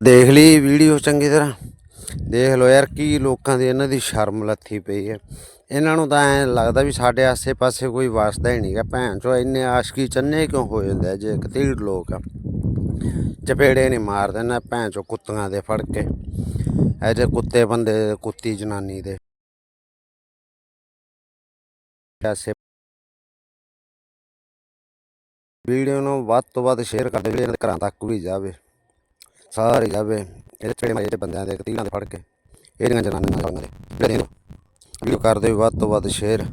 ਦੇਖ ਲਈ ਵੀਡੀਓ ਚੰਗੀ ਤਰ੍ਹਾਂ। ਦੇਖ ਲਓ ਯਾਰ ਕੀ ਲੋਕਾਂ ਦੀ ਇਹਨਾਂ ਦੀ ਸ਼ਰਮ ਲੱਥੀ ਪਈ ਹੈ। ਇਹਨਾਂ ਨੂੰ ਤਾਂ ਐ ਲੱਗਦਾ ਵੀ ਸਾਡੇ ਆਸੇ-ਪਾਸੇ ਕੋਈ ਵਸਦਾ ਹੀ ਨਹੀਂਗਾ ਭੈਣ ਚੋ ਇੰਨੇ ਆਸ਼ਕੀ ਚੰਨੇ ਕਿਉਂ ਹੋ ਜਾਂਦੇ ਆ ਜੇ ਕਤੀੜ ਲੋਕ ਆ? ਚਪੇੜੇ ਨਹੀਂ ਮਾਰਦੇ ਨਾ ਭੈਣ ਚੋ ਕੁੱਤਿਆਂ ਦੇ ਫੜ ਕੇ। ਐ ਜੇ ਕੁੱਤੇ ਬੰਦੇ, ਕੁੱਤੀ ਜਨਾਨੀ ਦੇ। ਆਸੇ ਵੀਡੀਓ ਨੂੰ ਵੱਧ ਤੋਂ ਵੱਧ ਸ਼ੇਅਰ ਕਰ ਦਿਓ ਜਿਹੜੇ ਘਰਾਂ ਤੱਕ ਵੀ ਜਾਵੇ। ਸਾਰੇ ਜਾਵੇ ਇਹਦੇ ਚੜੇ ਮਾਰੇ ਬੰਦਿਆਂ ਦੇ ਕਤੀਲਾਂ ਦੇ ਫੜ ਕੇ, ਇਹਦੀਆਂ ਜਨਾਨੀਆਂ ਨਾਲ ਦੇ ਵੀਡੀਓ ਕਰਦੇ ਦਿਓ ਵੱਧ ਤੋਂ ਵੱਧ ਸ਼ੇਅਰ